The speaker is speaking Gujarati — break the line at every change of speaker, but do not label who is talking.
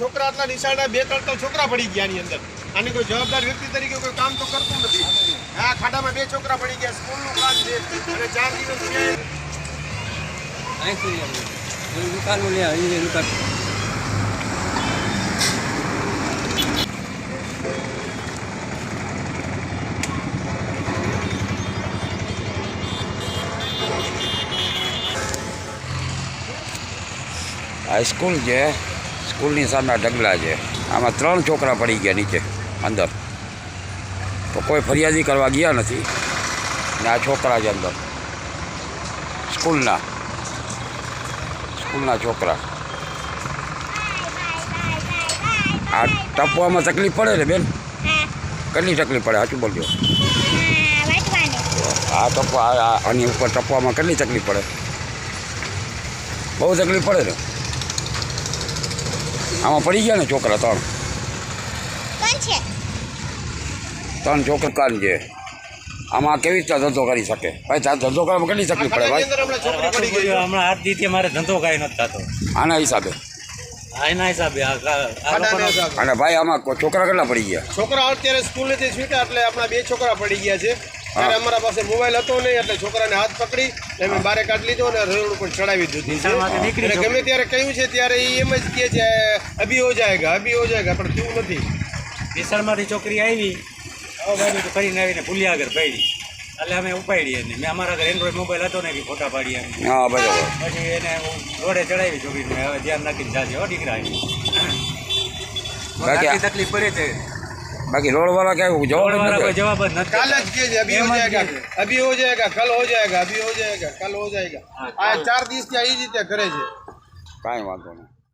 છોકરા આટલા નિશાળના બે ત્રણ ત્રણ છોકરા પડી ગયા ની અંદર. આની કોઈ જવાબદાર વ્યક્તિ તરીકે કોઈ કામ તો કરતું નથી. આ ખાડામાં બે છોકરા પડી ગયા સ્કૂલનું કામ છે અને ચાર દિવસ છે.
દુકાન લે એ દુકાન.
હાઈસ્કૂલ છે. સ્કૂલની સામે ઢગલા છે. આમાં ત્રણ છોકરા પડી ગયા નીચે, અંદર. તો કોઈ ફરિયાદી કરવા ગયા નથી. ને આ છોકરા છે અંદર. સ્કૂલના. સ્કૂલના છોકરા. આ ટપવામાં તકલીફ પડે ને બેન? કેટલી તકલીફ પડે? સાચું બોલજો. આ ટપવા આની ઉપર ટપવામાં કેટલી તકલીફ પડે? બહુ તકલીફ પડે ને? આમાં પડી ગયા ને છોકરા ત્રણ. ત્રણ છોકરા કાન છે. આમાં કેવી રીતે ધંધો કરી શકે? ભાઈ તાર ધંધો કરવા કેટલી
આ
તકલીફ પડે ભાઈ?
હમણાં છોકરી પડી ગઈ.
હમણાં હાથ દીધી મારે ધંધો કાંઈ નથી થતો.
આના
એના હિસાબે.
અને ભાઈ આમાં છોકરા કેટલા પડી ગયા?
છોકરા અત્યારે સ્કૂલેથી છૂટ્યા એટલે આપણા બે છોકરા પડી ગયા છે. ત્યારે અમારા પાસે મોબાઈલ હતો નહીં એટલે છોકરાને હાથ પકડી અમે બારે કાઢ લીધો અને રોડ ઉપર ચડાવી દીધી. છે ગમે ત્યારે કહ્યું છે ત્યારે એ એમ જ કહે છે અભી હો જાયગા અભી હો જાયગા પણ થયું નથી.
વિશાળમાંથી છોકરી આવી બાજુ કરીને આવીને ભૂલ્યા આગળ પડી એટલે અમે ઉપાડીએ એને મેં અમારા ઘરે એન્ડ્રોઈડ મોબાઈલ હતો ને કે ફોટા પાડી
હા બરાબર.
પછી એને રોડે ચડાવી છોકરીને. હવે ધ્યાન રાખીને જાજે હો દીકરા.
બાકી
તકલીફ પડે છે.
બાકી રોડવાળા
કોઈ
નથી
જવાબ જ નથી.
કાલ જ કહે છે અભી હો જાયગા. અભી હો જાયગા કલ હો જાયેગા અભી હો જાયગા કલ હો જાયેગા આ ચાર દિવસથી આ એ રીતે કરે છે.
કાંઈ વાંધો નહીં.